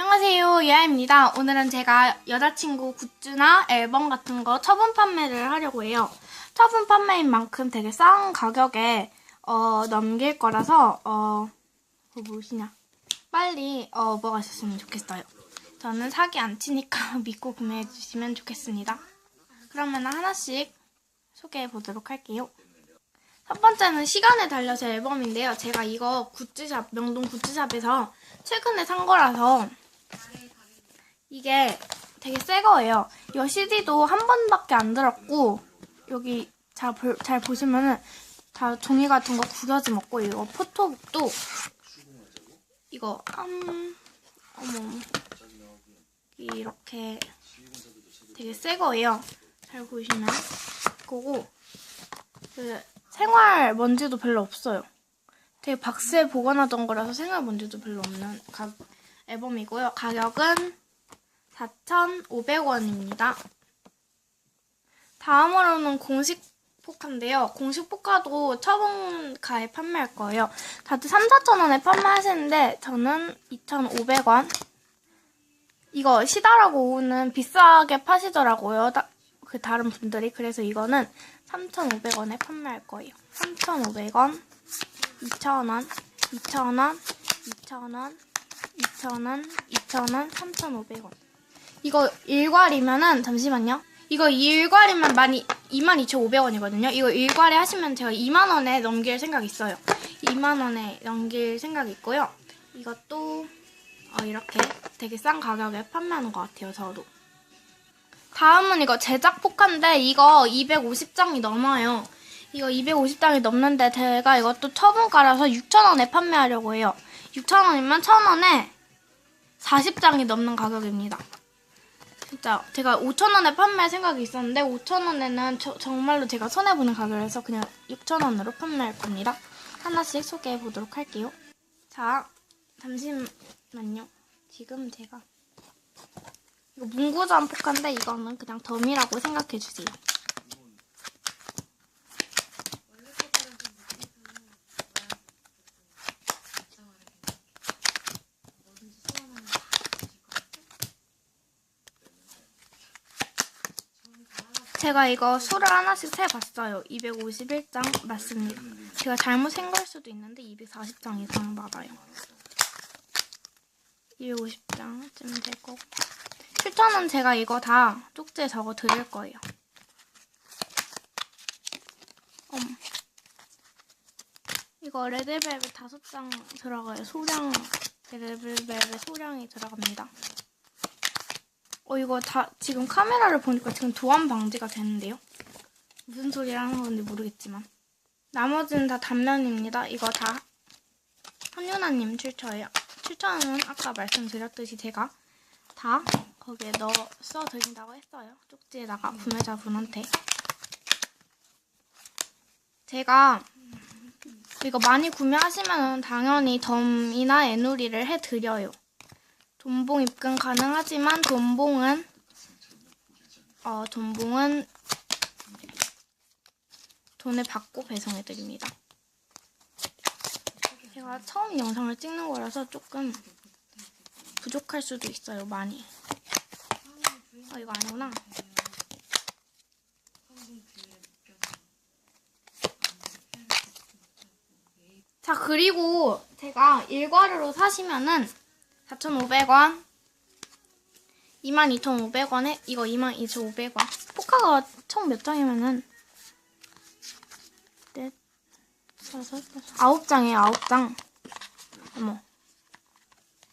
안녕하세요, 예아입니다. 오늘은 제가 여자친구 굿즈나 앨범 같은 거 처분 판매를 하려고 해요. 처분 판매인 만큼 되게 싼 가격에 어, 넘길 거라서 어, 그 무엇이냐 빨리 어, 먹어주셨으면 좋겠어요. 저는 사기 안 치니까 믿고 구매해 주시면 좋겠습니다. 그러면 하나씩 소개해 보도록 할게요. 첫 번째는 시간에 달려서 앨범인데요. 제가 이거 굿즈샵, 명동 굿즈샵에서 최근에 산 거라서 이게 되게 새 거예요. 이 CD도 한 번밖에 안 들었고 여기 잘, 볼- 잘 보시면은 다 종이 같은 거 구겨짐 없고 이거 포토북도 이거 음 어머 이렇게 되게 새 거예요. 잘 보시면 그거고 그 생활 먼지도 별로 없어요. 되게 박스에 보관하던 거라서 생활 먼지도 별로 없는 가, 앨범이고요. 가격은 4,500원입니다. 다음으로는 공식 포카인데요. 공식 포카도 처분가에 판매할 거예요. 다들 3, 4,000원에 판매하시는데 저는 2,500원. 이거 시다라고 오는 비싸게 파시더라고요. 다- 그 다른 분들이. 그래서 이거는 3,500원에 판매할 거예요. 3,500원, 2,000원, 2,000원, 2,000원, 2,000원, 2,000원, 3,500원. 이거 일괄이면은 잠시만요. 이거 일괄이면 많이 22,500원이거든요. 이거 일괄에 하시면 제가 2만 원에 넘길 생각 있어요. 2만 원에 넘길 생각 있고요. 이것도 어, 이렇게 되게 싼 가격에 판매하는 것 같아요. 저도. 다음은 이거 제작 포카인데 이거 250장이 넘어요. 이거 250장이 넘는데 제가 이것도 처분가라서 6,000원에 판매하려고 해요. 6,000원이면 1,000원에 40장이 넘는 가격입니다. 진짜 제가 5,000원에 판매할 생각이 있었는데 5,000원에는 정말로 제가 손해보는 가격이라서 그냥 6,000원으로 판매할 겁니다. 하나씩 소개해 보도록 할게요. 자, 잠시만요. 지금 제가 이거 문구점 포카인데 이거는 그냥 덤이라고 생각해 주세요. 제가 이거 수를 하나씩 세봤어요. 251장 맞습니다. 제가 잘못 센걸 수도 있는데 240장 이상 맞아요. 250장쯤 될 거고. 추천은 제가 이거 다 쪽지에 적어 드릴 거예요. 음. 이거 레드벨벳 다섯 장 들어가요. 소량 레드벨벳 소량이 들어갑니다. 어 이거 다 지금 카메라를 보니까 지금 도안 방지가 되는데요. 무슨 소리를 하는 건지 모르겠지만 나머지는 다 단면입니다. 이거 다 한유나님 출처예요. 출처는 아까 말씀드렸듯이 제가 다 거기에 넣어 써드린다고 했어요. 쪽지에다가 구매자분한테. 제가 이거 많이 구매하시면 당연히 덤이나 애누리를 해드려요. 돈봉 입금 가능하지만 돈봉은 어 돈봉은 돈을 받고 배송해드립니다. 제가 처음 영상을 찍는 거라서 조금 부족할 수도 있어요, 많이. 어, 이거 아니구나. 자, 그리고 제가 일괄으로 사시면은 4,500원, 22,500원에 이거 22,500원. 포카가 총 몇 장이면은 넷, 다섯, 여섯, 아홉 장이에요, 아홉 장. 어머.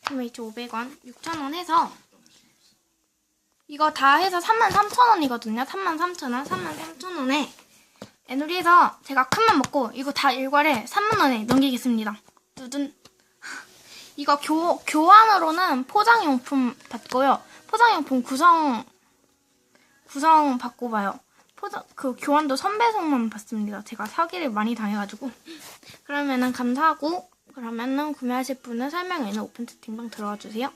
22,500원, 6,000원 해서 이거 다 해서 33,000원이거든요. 33,000원, 33,000원에 애누리에서 제가 큰맘 먹고 이거 다 일괄에 3만원에 넘기겠습니다. 두둔. 이거 교, 교환으로는 포장용품 받고요. 포장용품 구성, 구성 받고 봐요. 포장, 그 교환도 선배송만 받습니다. 제가 사기를 많이 당해가지고. 그러면은 감사하고, 그러면은 구매하실 분은 설명에 있는 오픈 채팅방 들어가 주세요.